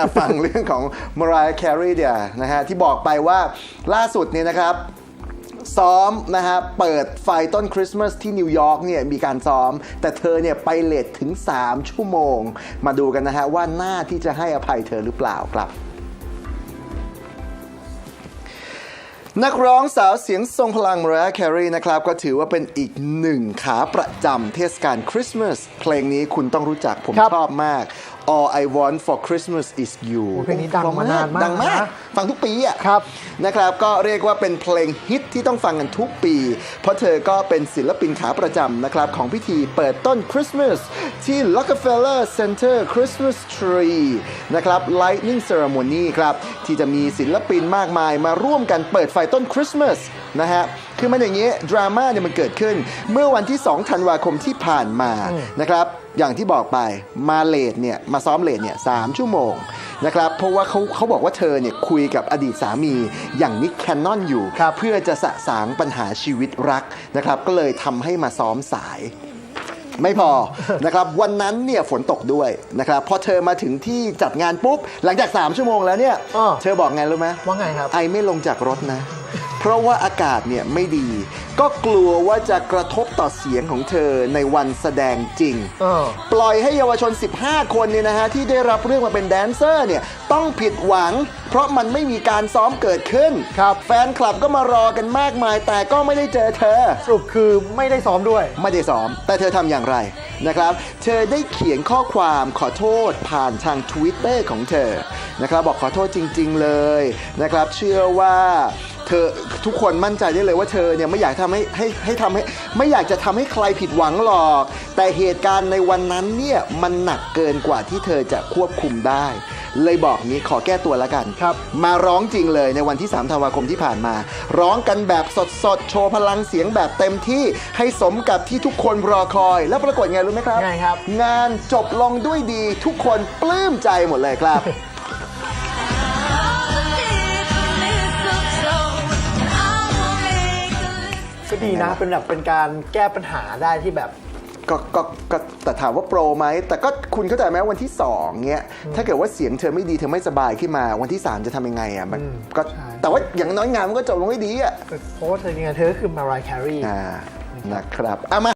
่ะฟังเรื่องของมารายแคร์รีเดียนะฮะที่บอกไปว่าล่าสุดเนี่ยนะครับซ้อมนะฮะเปิดไฟต้นคริสต์มาสที่นิวยอร์กเนี่ยมีการซ้อม แต่เธอเนี่ยไปเลทถึง 3 ชั่วโมง มาดูกันนะฮะว่าหน้าที่จะให้อภัยเธอหรือเปล่าครับ นักร้องสาวเสียงทรงพลังม a ร i a h Carey นะครับ ก็ถือว่าเป็นอีกหนึ่งขาประจำเทศกาลคริสต์มาสเพลงนี้คุณต้องรู้จักผมครับชอบมาก All I Want for Christmas is You โอ้เพลงนี้ดังมานานมากดังมากนะฟังทุกปีอะครับนะครับ ก็เรียกว่าเป็นเพลงฮิตที่ต้องฟังกันทุกปี เพราะเธอก็เป็นศิลปินขาประจำนะครับของพิธีเปิดต้นคริสต์มาสที่ Rockefeller Center Christmas Tree นะครับ Lightning Ceremony ครับ ที่จะมีศิลปินมากมายมาร่วมกันเปิดไฟต้นคริสต์มาสนะฮะ คือมันอย่างนี้ ดราม่าเนี่ยมันเกิดขึ้น เมื่อวันที่ 2 ธันวาคมที่ผ่านมานะครับอย่างที่บอกไปมาเลดเนี่ยมาซ้อมเลดเนี่ยสามชั่วโมงนะครับเพราะว่าเขาเขาบอกว่าเธอเนี่ยคุยกับอดีตสามีอย่างนิกแคนนอนอยู่ครับเพื่อจะสะสางปัญหาชีวิตรักนะครับ ก็เลยทำให้มาซ้อมสายไม่พอนะครับวันนั้นเนี่ยฝนตกด้วยนะครับพอเธอมาถึงที่จัดงานปุ๊บ หลังจาก 3 ชั่วโมงแล้วเนี่ยอ้อเธอบอกไงรู้ไหมว่าไงครับไอไม่ลงจากรถนะ เพราะว่าอากาศเนี่ยไม่ดี ก็กลัวว่าจะกระทบต่อเสียงของเธอในวันแสดงจริงเออปล่อยให้เยาวชน 15 คนเนี่ยนะฮะที่ได้รับเรื่องมาเป็นแดนเซอร์เนี่ยต้องผิดหวัง เพราะมันไม่มีการซ้อมเกิดขึ้น ครับ แฟนคลับก็มารอกันมากมาย แต่ก็ไม่ได้เจอเธอ สรุปคือไม่ได้ซ้อมด้วย ไม่ได้ซ้อม แต่เธอทำอย่างไรนะครับ เธอได้เขียนข้อความขอโทษผ่านทาง Twitter ของเธอนะครับบอกขอโทษจริง ๆ เลยนะครับเชื่อว่า เธอทุกคนมั่นใจได้เลยว่าเธอเนี่ยไม่อยากทำให้ให้ให้ทำให้ไม่อยากจะทำให้ใครผิดหวังหรอก แต่เหตุการณ์ในวันนั้นเนี่ยมันหนักเกินกว่าที่เธอจะควบคุมได้ เลยบอกงี้ขอแก้ตัวแล้วกันครับ มาร้องจริงเลยในวันที่3ธันวาคมที่ผ่านมา ร้องกันแบบสดๆ โชว์พลังเสียงแบบเต็มที่ให้สมกับที่ทุกคนรอคอย แล้วปรากฏไงรู้ไหมครับไงครับ งานจบลงด้วยดีทุกคนปลื้มใจหมดเลยครับ ดีนะ เป็นแบบเป็นการแก้ปัญหาได้ที่แบบก็ก็ก็แต่ถามว่าโปรไหม แต่ก็คุณเข้าใจไหมวันที่ 2เงี้ยถ้าเกิดว่าเสียงเธอไม่ดีเธอไม่สบายขึ้นมาวันที่ 3 จะทำยังไงอะมันอืมก็ใช่แต่ว่าอย่างน้อยงานมันก็จบลงด้วยดีอะเพราะว่าเธอจริงๆเธอก็คือ Mariah Carey อ่านะครับ เอามา